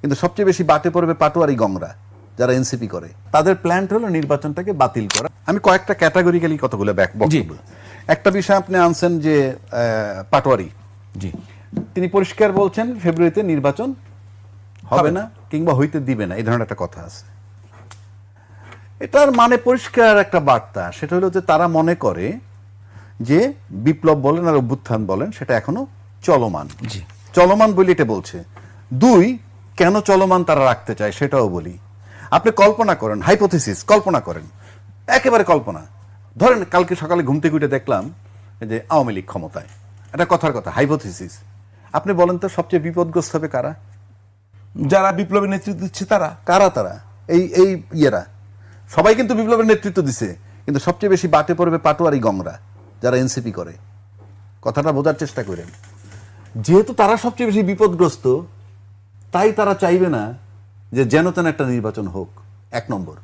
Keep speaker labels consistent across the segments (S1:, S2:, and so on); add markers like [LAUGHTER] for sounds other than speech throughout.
S1: কিন্তু সবচেয়ে বেশি বাটে পড়বে পাটোয়ারি গংরা যারা এনসিপি করে। তাদের প্ল্যান হলো নির্বাচনটাকে বাতিল করা। আমি কয়েকটা ক্যাটাগরিক্যালি কতগুলো ব্যাক একটা বিষয় আপনি আনছেন যে পাটোয়ারি।
S2: জি।
S1: তিনি পরিষ্কার বলছেন ফেব্রুয়ারিতে নির্বাচন হবে। না কিংবা হইতে দিবে না এই ধরনের একটা কথা আছে। এটার মানে পরিষ্কার একটা বার্তা সেটা হলো যে তারা মনে করে যে বিপ্লব বলেন আর অভ্যুত্থান বলেন সেটা এখনও চলমান।
S2: জি।
S1: চলমান বলে এটা বলছে। দুই কেন চলমান তারা রাখতে চায় সেটাও বলি। আপনি কল্পনা করেন হাইপোথিসিস কল্পনা করেন। একেবারে কল্পনা। ধরেন কালকে সকালে ঘুম থেকে উঠে দেখলাম যে আওয়ামী লীগ ক্ষমতায়। এটা কথার কথা হাইপোথিসিস আপনি বলেন তো সবচেয়ে বিপদগ্রস্ত হবে কারা?
S2: যারা বিপ্লবের নেতৃত্ব দিচ্ছে তারা।
S1: কারা তারা? এই এই ইয়েরা। সবাই কিন্তু বিপ্লবের নেতৃত্ব দিছে কিন্তু সবচেয়ে বেশি বাটে পড়বে পাটোয়ারি গংরা যারা এনসিপি করে। কথাটা বোঝার চেষ্টা করেন। যেহেতু তারা সবচেয়ে বেশি বিপদগ্রস্ত তাই তারা চাইবে না যে যেন তেন একটা নির্বাচন হোক। এক নম্বর।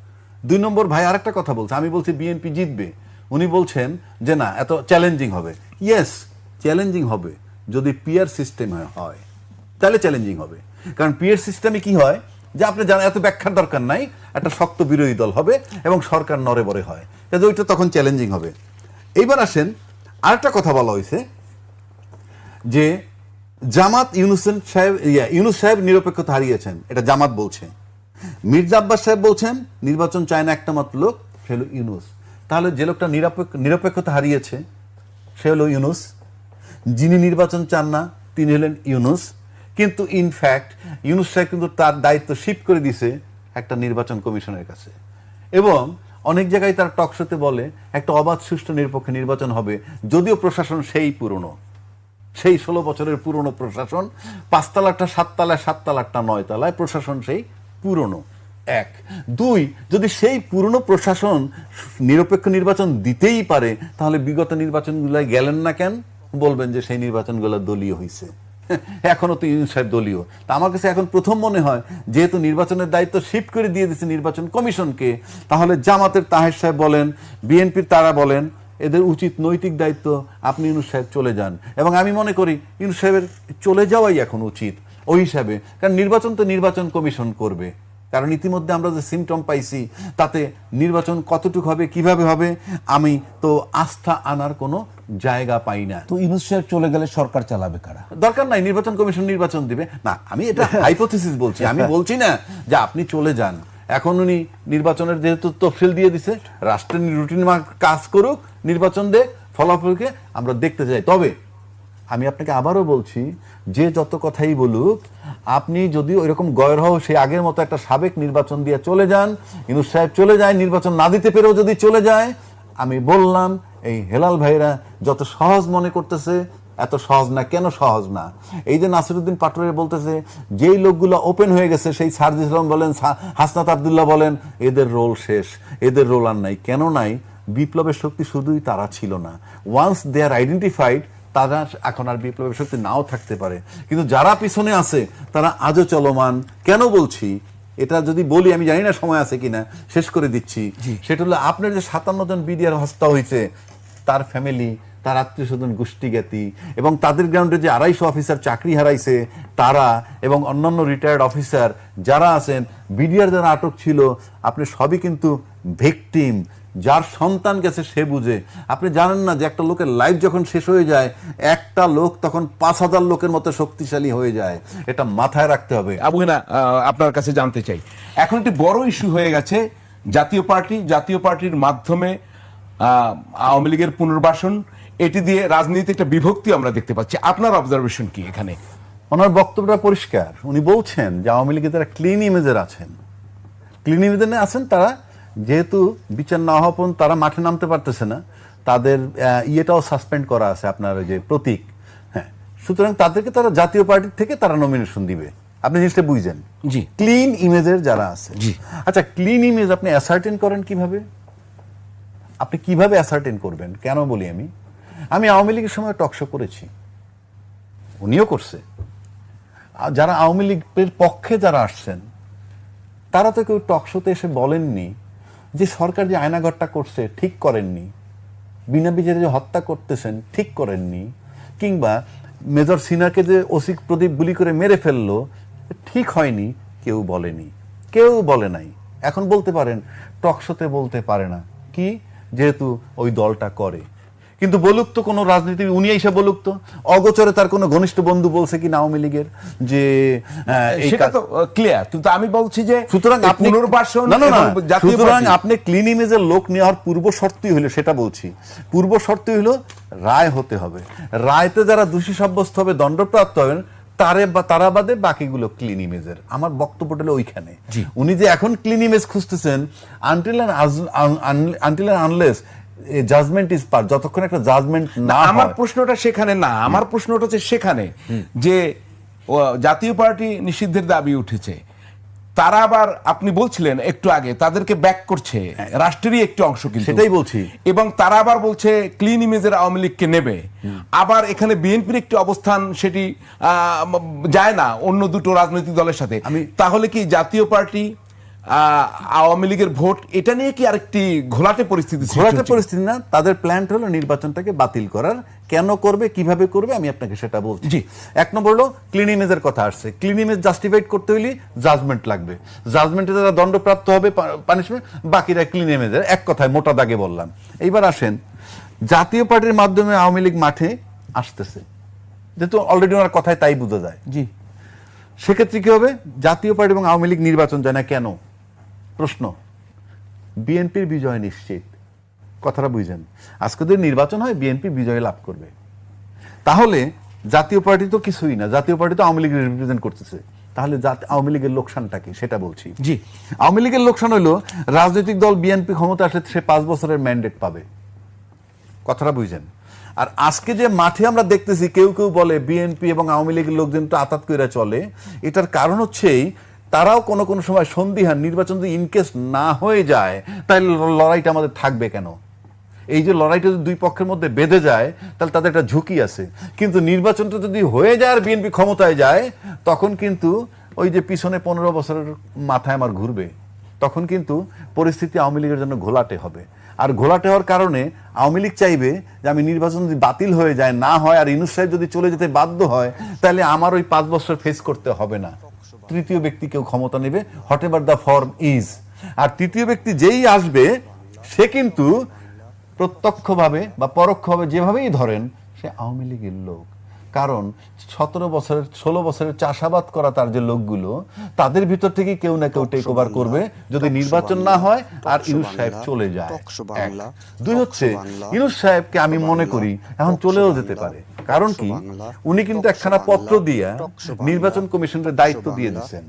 S1: দুই নম্বর, ভাই, আরেকটা কথা বলছে। আমি বলছি বিএনপি জিতবে। উনি বলছেন যে, না, এত চ্যালেঞ্জিং হবে। ইয়েস চ্যালেঞ্জিং হবে যদি পিয়ার সিস্টেম হয়। তাহলে চ্যালেঞ্জিং হবে। কারণ পিয়ার সিস্টেমে কি হয়? যে আপনি জানেন, এত ব্যাখ্যার দরকার নাই। একটা শক্ত বিরোধী দল হবে এবং সরকার নরে বরে হয়। কাজে ওইটা তখন চ্যালেঞ্জিং হবে। এইবার আসেন, আরেকটা কথা বলা হয়েছে যে জামাত ইউনুসেন সাহেব ইয়া, ইউনুস সাহেব নিরপেক্ষতা হারিয়েছেন এটা জামাত বলছে। মির্জা আব্বাস সাহেব বলছেন নির্বাচন চায় না একটা মাত্র লোক সে হলো ইউনুস। তাহলে যে লোকটা নিরপেক্ষ নিরপেক্ষতা হারিয়েছে সে হলো ইউনুস। যিনি নির্বাচন চান না তিনি হলেন ইউনুস। কিন্তু ইনফ্যাক্ট ইউনুস সাহেব কিন্তু তার দায়িত্ব শিফট করে দিছে একটা নির্বাচন কমিশনের কাছে। এবং অনেক জায়গায় তার টকশোতে বলে একটা অবাধ সুষ্ঠু নিরপেক্ষ নির্বাচন হবে যদিও প্রশাসন সেই পুরনো। সেই ষোলো বছরের পুরনো প্রশাসন, পাঁচতলাটা সাততলায়, সাততলাটা নয় তলায় প্রশাসন সেই পুরনো। এক। দুই, যদি সেই পুরনো প্রশাসন নিরপেক্ষ নির্বাচন দিতেই পারে, তাহলে বিগত নির্বাচনগুলোয় গেলেন না কেন? বলবেন যে সেই নির্বাচনগুলো দলীয় হয়েছে [LAUGHS] এখনও তো ইউনুস সাহেব দলীয়। তা আমার কাছে এখন প্রথম মনে হয়, যেহেতু নির্বাচনের দায়িত্ব শিফট করে দিয়ে দিচ্ছে নির্বাচন কমিশনকে, তাহলে জামাতের তাহের সাহেব বলেন, বিএনপির তারা বলেন এদের উচিত নৈতিক দায়িত্ব আপনি ইউনুস সাহেব চলে যান। এবং আমি মনে করি ইউনুস সাহেবের চলে যাওয়াই এখন উচিত ওই হিসাবে। কারণ নির্বাচন তো নির্বাচন কমিশন করবে। কারণ ইতিমধ্যে আমরা যে সিমটম পাইছি তাতে নির্বাচন কতটুকু হবে কীভাবে হবে আমি তো আস্থা আনার কোনো জায়গা পাই না।
S3: তো ইউনুস সাহেব চলে গেলে সরকার চালাবে কারা?
S1: দরকার নাই নির্বাচন কমিশন নির্বাচন দিবে। না আমি এটা হাইপোথিসিস বলছি আমি বলছি না যে আপনি চলে যান। এখন উনি নির্বাচনের যেহেতু তফসিল দিয়ে দিছে, রাষ্ট্রের রুটিন কাজ করুক, নির্বাচন দে ফলাফলকে আমরা দেখতে চাই। তবে আমি আপনাকে আবারও বলছি, যে যত কথাই বলুক, আপনি যদি ওইরকম গয়ের হও সেই আগের মতো একটা সাবেক নির্বাচন দিয়ে চলে যান, ইনুস সাহেব চলে যায়, নির্বাচন না দিতে পেরেও যদি চলে যায়, আমি বললাম, এই হেলাল ভাইরা যত সহজ মনে করতেছে এত সহজ না কেন সহজ না? এই যে নাসিরুদ্দিন পাটোয়ারি বলতেছে যেই লোকগুলো ওপেন হয়ে গেছে সেই সার্জিস ইসলাম বলেন হাসনাত আবদুল্লাহ বলেন এদের রোল শেষ এদের রোল আর নাই। কেন নাই? বিপ্লবের শক্তি শুধুই তারা ছিল না। ওয়ান্স দে আর আইডেন্টিফাইড তারা এখন আর বিপ্লবের শক্তি নাও থাকতে পারে। কিন্তু যারা পিছনে আছে তারা আজও চলমান। কেন বলছি? এটা যদি বলি আমি জানি না সময় আছে কিনা শেষ করে দিচ্ছি। সেটা হলো আপনার যে সাতান্ন জন বিডিআর হত্যা হয়েছে তার ফ্যামিলি তার আত্মীয় স্বজন গোষ্ঠীজ্ঞাতি এবং তাদের গ্রাউন্ডে যে আড়াইশো অফিসার চাকরি হারাইছে তারা এবং অন্যান্য রিটায়ার্ড অফিসার যারা আছেন, বিডিআর যারা আটক ছিল, আপনি সবই কিন্তু ভিকটিম যার সন্তান গেছে সে বুঝে। আপনি জানেন না যে একটা লোকের লাইফ যখন শেষ হয়ে যায়, একটা লোক তখন পাঁচ হাজার লোকের মতো শক্তিশালী হয়ে যায়। এটা মাথায় রাখতে হবে।
S2: আবু হেনা আপনার কাছে জানতে চাই। এখন একটি বড় ইস্যু হয়ে গেছে। জাতীয় পার্টি, জাতীয় পার্টির মাধ্যমে আওয়ামী লীগের পুনর্বাসন এটি দিয়ে রাজনীতি একটা বিভক্তি আমরা দেখতে পাচ্ছি। আপনার অবজারভেশন কি এখানে?
S1: ওনার বক্তব্যটা পরিষ্কার। উনি বলছেন যে আওয়ামী লীগে তারা ক্লিন ইমেজের আছেন ক্লিন ইমেজে আছেন তারা যেহেতু বিচার না হওয়া পর্যন্ত তারা মাঠে নামতে পারতেছে না তাদের ইয়েটাও সাসপেন্ড করা আছে আপনার ওই যে প্রতীক। হ্যাঁ সুতরাং তাদেরকে তারা জাতীয় পার্টির থেকে তারা নমিনেশন দিবে। আপনি জিনিসটা বুঝছেন
S2: জি।
S1: ক্লিন ইমেজের যারা আছে।
S2: জি।
S1: আচ্ছা ক্লিন ইমেজ আপনি অ্যাসার্টেন করেন কীভাবে? আপনি কীভাবে অ্যাসার্টেন করবেন? কেন বলি আমি? আমি আওয়ামী লীগের সময় টকশো করেছি। উনিও করছে। যারা আওয়ামী লীগের পক্ষে যারা আসছেন, তারা তো কেউ টকশোতে এসে বলেননি যে সরকার যে আয়নাঘরটা করছে ঠিক করেননি, বিনা বিচারে যে হত্যা করতেছেন ঠিক করেননি, কিংবা মেজর সিনাকে যে অসিক প্রদীপ গুলি করে মেরে ফেলল, ঠিক হয়নি, কেউ বলেনি। কেউ বলে নাই। এখন বলতে পারেন টকশোতে বলতে পারে না। কি? যেহেতু ওই দলটা করে। কিন্তু বলুক তো কোনো রাজনীতি উনি এসে বলুক তো অগোচরে তার কোনো ঘনিষ্ঠ বন্ধু বলছে কি আওয়ামী লীগের যে
S2: সেটা তো ক্লিয়ার কিন্তু আমি বলছি যে
S1: সুতরাং আপনি
S2: পুনর্বাসন
S1: না না সুতরাং আপনি ক্লিন ইমেজের লোক নেওয়ার পূর্ব শর্তই হলো সেটা বলছি। পূর্ব শর্তই হলো রায় হতে হবে। রায়তে যারা দোষী সাব্যস্ত হবে দণ্ডপ্রাপ্ত হবেন তারে বা তারা বাদে বাকিগুলো ক্লিন ইমেজের আমার বক্তব্যটা হলো ওইখানে। উনি যে এখন ক্লিন ইমেজ খুঁজতেছেন until until unless judgement is par যতক্ষণ একটা জাজমেন্ট না
S2: আমার প্রশ্নটা সেখানে না আমার প্রশ্নটা হচ্ছে সেখানে যে জাতীয় পার্টি নিষিদ্ধের দাবি উঠেছে। তারা আবার আপনি বলছিলেন একটু আগে তাদেরকে ব্যাক করছে রাষ্ট্রেরই একটি অংশ কিন্তু।
S1: হ্যাঁ। সেটাই বলছি।
S2: এবং তারা আবার বলছে ক্লিন ইমেজের আওয়ামী লীগকে নেবে। আবার এখানে বিএনপির একটি অবস্থান সেটি আহ, যায় না অন্য দুটো রাজনৈতিক দলের সাথে।
S1: আমি-
S2: তাহলে কি জাতীয় পার্টি আওয়ামী লীগের ভোট এটা নিয়ে কি আরেকটি ঘোলাটে পরিস্থিতি
S1: ঘোরাটা পরিস্থিতি না তাদের প্ল্যানটা হলো নির্বাচনটাকে বাতিল করার। কেন করবে কীভাবে করবে আমি আপনাকে সেটা বলছি।
S2: জি।
S1: এক নম্বর হলো ক্লিন ইমেজের কথা আসছে। ক্লিন ইমেজ জাস্টিফাইড করতে হলে জাজমেন্ট লাগবে। জাজমেন্টে যারা দণ্ডপ্রাপ্ত হবে পানিশমেন্ট বাকিরা ক্লিন ইমেজের এক কথায় মোটা দাগে বললাম। এইবার আসেন জাতীয় পার্টির মাধ্যমে আওয়ামী লীগ মাঠে আসতেছে। যেহেতু অলরেডি ওনার কথায় তাই বোঝা যায়।
S3: জি।
S1: সেক্ষেত্রে কি হবে? জাতীয় পার্টি এবং আওয়ামী লীগ নির্বাচন যায় না কেন? প্রশ্ন। বিএনপির বিজয় নিশ্চিত। কথাটা বুঝেন। আজকে যদি নির্বাচন হয় বিএনপি বিজয় লাভ করবে। তাহলে জাতীয় পার্টি তো কিছুই না। জাতীয় পার্টি তো আওয়ামী লীগের রিপ্রেজেন্ট করতেছে। তাহলে আওয়ামী লীগের লোকসানটা কি? সেটা বলছি।
S2: জি।
S1: আওয়ামী লীগের লোকসান হলো রাজনৈতিক দল বিএনপি ক্ষমতা আসলে সে পাঁচ বছরের ম্যান্ডেট পাবে। কথাটা বুঝছেন আর আজকে যে মাঠে আমরা দেখতেছি কেউ কেউ বলে বিএনপি এবং আওয়ামী লীগের লোকজন তো আতাত করে চলে এটার কারণ হচ্ছেই তারাও কোনো কোনো সময় সন্দিহান নির্বাচন যদি ইনকেস না হয়ে যায়, তাহলে লড়াইটা আমাদের থাকবে কেন? এই যে লড়াইটা যদি দুই পক্ষের মধ্যে বেঁধে যায়, তাহলে তাদের একটা ঝুঁকি আছে। কিন্তু নির্বাচনটা যদি হয়ে যায় আর বিএনপি ক্ষমতায় যায়, তখন কিন্তু ওই যে পিছনে পনেরো বছরের মাথায় আমার ঘুরবে। তখন কিন্তু পরিস্থিতি আওয়ামী লীগের জন্য ঘোলাটে হবে। আর ঘোলাটে হওয়ার কারণে আওয়ামী লীগ চাইবে যে আমি নির্বাচন যদি বাতিল হয়ে যায়, না হয়, আর ইনুস সাহেব যদি চলে যেতে বাধ্য হয়, তাহলে আমার ওই পাঁচ বছর ফেস করতে হবে না। তৃতীয় ব্যক্তি কেউ ক্ষমতা নেবে whatever the form is আর তৃতীয় ব্যক্তি যেই আসবে, সে কিন্তু প্রত্যক্ষভাবে বা পরোক্ষভাবে যেভাবেই ধরেন, সে আওয়ামী লীগের লোক। কারণ সতেরো বছরের, ষোলো বছরের চাষাবাদ করা তার যে লোকগুলো, তাদের ভিতর থেকে কেউ না কেউ টেক ওভার করবে। যদি নির্বাচন না হয়, আর ইনুস সাহেব চলে যায়। দুই হচ্ছে, ইনুস সাহেবকে আমি মনে করি, এখন চলেও যেতে পারে। কারণ কি? উনি কিন্তু একখানা পত্র দিয়ে নির্বাচন কমিশনের দায়িত্ব দিয়ে দিচ্ছেন